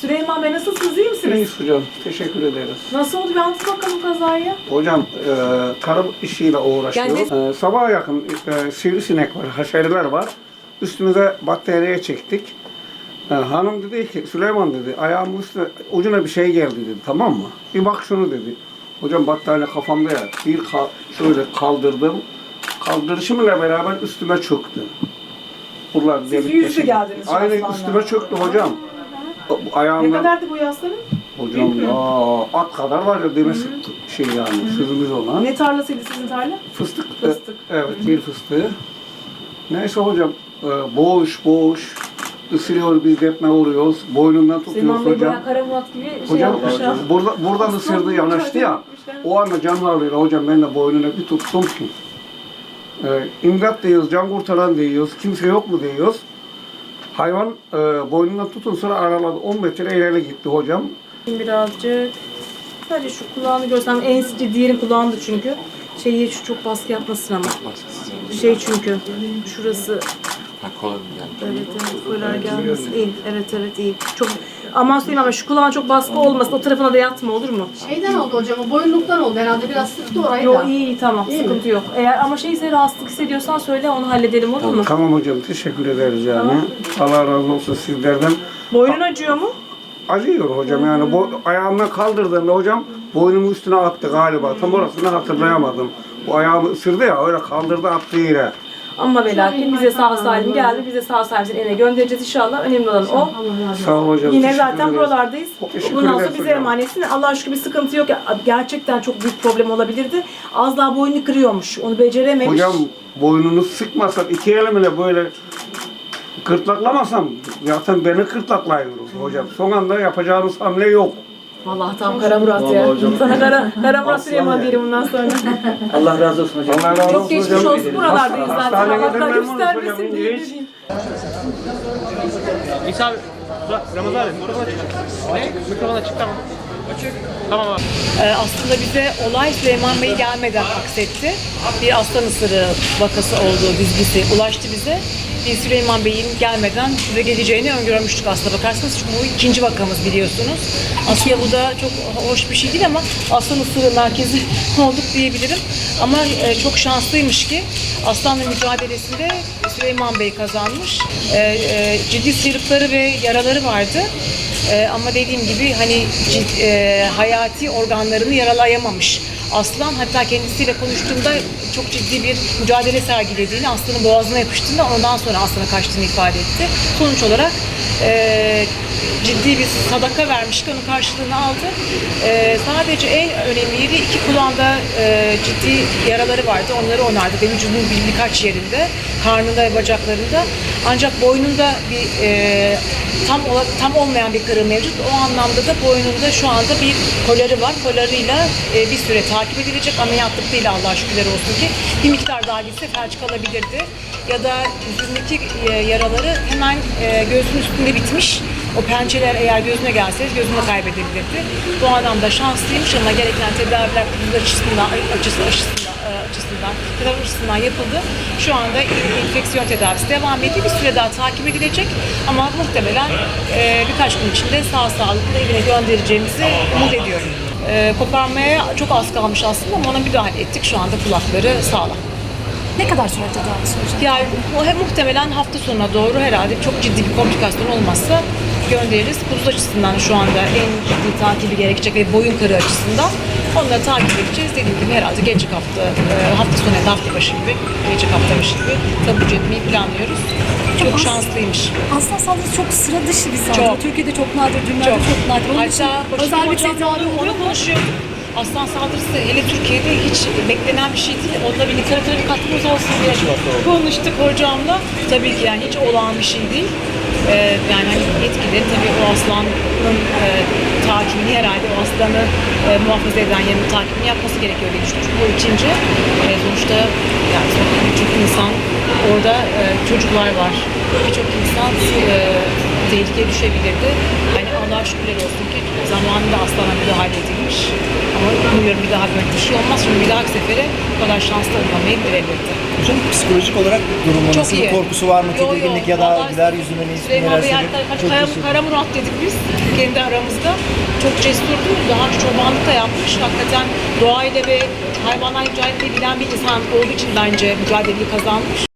Süleyman Bey nasılsınız? iyi misiniz? İyiyiz hocam. Teşekkür ederiz. Nasıl oldu? Bir anlat bakalım kazayı. Hocam e, tarım işiyle uğraşıyor. E, sabaha yakın e, sivrisinek var, haşeriler var. Üstümüze battaniye çektik. E, hanım dedi ki, Süleyman dedi, ayağımın üstüne ucuna bir şey geldi dedi, tamam mı? Bir bak şunu dedi. Hocam battaniye kafamda ya, bir ka- şöyle kaldırdım. Kaldırışımla beraber üstüme çöktü. Buralar Siz delik yüz yüze deşik. geldiniz Aynen üstüme çöktü hocam. Ne Ayağımdan kadardı bu yasların? Hocam aa, at kadar var ya demesi şey yani sözümüz olan. Ne tarlasıydı sizin tarla? Fıstık. Fıstık. e, Evet bir fıstığı. Neyse hocam e, boğuş boğuş ısırıyor biz depme vuruyoruz. Boynundan tutuyoruz Süleyman Bey hocam. bayağı kara Murat gibi şey Hocam yapmış ha. burada, buradan ısırdı yanaştı ya. O anda can havliyle hocam ben de boynuna bir tuttum ki. E, imdat diyoruz, can kurtaran diyoruz, kimse yok mu diyoruz. Hayvan e, boynundan tutun sonra araladı 10 metre ileri gitti hocam. Birazcık. Sadece şu kulağını görsem en ciddi yerin kulağındı çünkü. Şeyi şu çok baskı yapmasın ama. Şey çünkü şurası Ha kolay yani. evet evet fular gelmesin. İyi evet evet iyi. Çok aman Süleyman Bey, şu kulağın çok baskı olmasın. O tarafına da yatma olur mu? Şeyden oldu hocam, o boyunluktan oldu herhalde. Biraz sıktı orayı da. iyi iyi tamam İyi mi? sıkıntı yok. Eğer ama şeyse rahatsızlık hissediyorsan söyle onu halledelim olur mu? Tamam hocam teşekkür ederiz yani. Allah razı olsun sizlerden. Boynun acıyor mu? Acıyor hocam yani bo ayağımdan kaldırdığında hocam boynumun üstüne attı galiba. Tam orasını hatırlayamadım. Bu ayağımı ısırdı ya öyle kaldırdı attı yere. Ama ve lakin bize sağ salim geldi. Bize sağ salim eve göndereceğiz inşallah. Önemli olan o. Sağ ol hocam. Yine teşekkür zaten ederiz. buralardayız. Teşekkür Bundan sonra ederiz bize hocam. emanetsin. Allah aşkına bir sıkıntı yok. Ya, Gerçekten çok büyük problem olabilirdi. Az daha boynunu kırıyormuş. Onu becerememiş. Hocam boynunu sıkmasam iki elimle böyle gırtlaklamasam zaten beni gırtlaklayıyoruz hocam. Son anda yapacağımız hamle yok. Vallahi tam Kara Murat ya. Sana Kara, Kara Murat Süleyman diyelim bundan sonra. Allah razı olsun hocam. Allah razı çok olsun geçmiş hocam. olsun. Buralardayız zaten. Hastaneye Allah hocam. göstermesin diye. İyiyiz. İsa abi, Ramazan abi, mikrofon açık. Ne? Mikrofon açık, tamam. Açık. Tamam abi. Ee, aslında bize olay Süleyman Bey gelmeden aksetti. Bir aslan ısırığı vakası olduğu dizgisi ulaştı bize. Biz Süleyman Bey'in gelmeden bize geleceğini öngörmüştük aslında bakarsanız. Çünkü bu ikinci vakamız biliyorsunuz. Aslında bu da çok hoş bir şey değil ama aslan ısırığı merkezi olduk diyebilirim. Ama e, çok şanslıymış ki aslanla mücadelesinde Süleyman Bey kazanmış. E, e, ciddi sıyrıkları ve yaraları vardı. Ama dediğim gibi hani cid- hayati organlarını yaralayamamış. Aslan hatta kendisiyle konuştuğumda çok ciddi bir mücadele sergilediğini, aslanın boğazına yapıştığını, ondan sonra aslana kaçtığını ifade etti. Sonuç olarak e, ciddi bir sadaka vermiş ki onun karşılığını aldı. E, sadece en önemli yeri iki kulağında e, ciddi yaraları vardı. Onları onardı. Ve vücudunun bir, birkaç yerinde, karnında ve bacaklarında. Ancak boynunda bir e, tam tam olmayan bir kırığı mevcut. O anlamda da boynunda şu anda bir koları var. Kolarıyla e, bir süre edilecek. Ameliyatlık değil Allah şükürler olsun ki. Bir miktar daha gitse felç kalabilirdi. Ya da yüzündeki e, yaraları hemen e, göğsünün üstünde bitmiş. O pençeler eğer gözüne gelseydi gözünü kaybedebilirdi. Bu adam da şanslıymış ama gereken tedaviler kuduz açısından, açısı, açısından, e, açısından, tedavi açısından yapıldı. Şu anda enfeksiyon tedavisi devam ediyor. Bir süre daha takip edilecek ama muhtemelen e, birkaç gün içinde sağ salıklı evine göndereceğimizi umut ediyorum. E, koparmaya çok az kalmış aslında ama ona müdahale ettik. Şu anda kulakları sağlam. Ne kadar süre tedavisi hocam? Yani he- muhtemelen hafta sonuna doğru herhalde çok ciddi bir komplikasyon olmazsa göndeririz. Kuduz açısından şu anda en ciddi takibi gerekecek ve boyun kırığı açısından onları takip edeceğiz. Dediğim gibi herhalde gelecek hafta, e, hafta sonu ya da hafta başı gibi, gelecek hafta başı gibi taburcu etmeyi planlıyoruz. Çok As- şanslıymış. Aslan saldırısı çok sıra dışı bir saldırı. Çok. Türkiye'de çok nadir, dünyada Çok. çok, nadir. Onun Hatta özel bir tedavi oluyor onu mu? Aslan saldırısı hele Türkiye'de hiç beklenen bir şey değil. Onunla bir literatüre bir katkımız olsun diye konuştuk hocamla. Tabii ki yani hiç olağan bir şey değil. Ee, yani hani yetkilileri tabii o aslanın e, takibini herhalde o aslanı e, muhafaza eden yerin takibini yapması gerekiyor diye düşünüyorum. Çünkü bu ikinci. E, sonuçta yani sonuçta birçok insan orada e, çocuklar var. Birçok insan e, tehlikeye düşebilirdi. Yani Allah'a şükürler olsun ki zamanında aslana müdahale edilmiş. Ama umuyorum bir daha böyle bir şey olmaz. Çünkü bir dahaki sefere bu kadar şanslı olamayabilir elbette. Hocam psikolojik olarak durumu Çok iyi. Korkusu var mı? Tedirginlik ya da vallahi güler ne Süleyman neler Bey söyleyeyim? hatta Çok kara, Murat dedik biz kendi aramızda. Çok cesurdu. Daha önce çobanlık da yapmış. Hakikaten doğayla ve hayvanlar mücadele bilen bir insan olduğu için bence mücadeleyi kazanmış.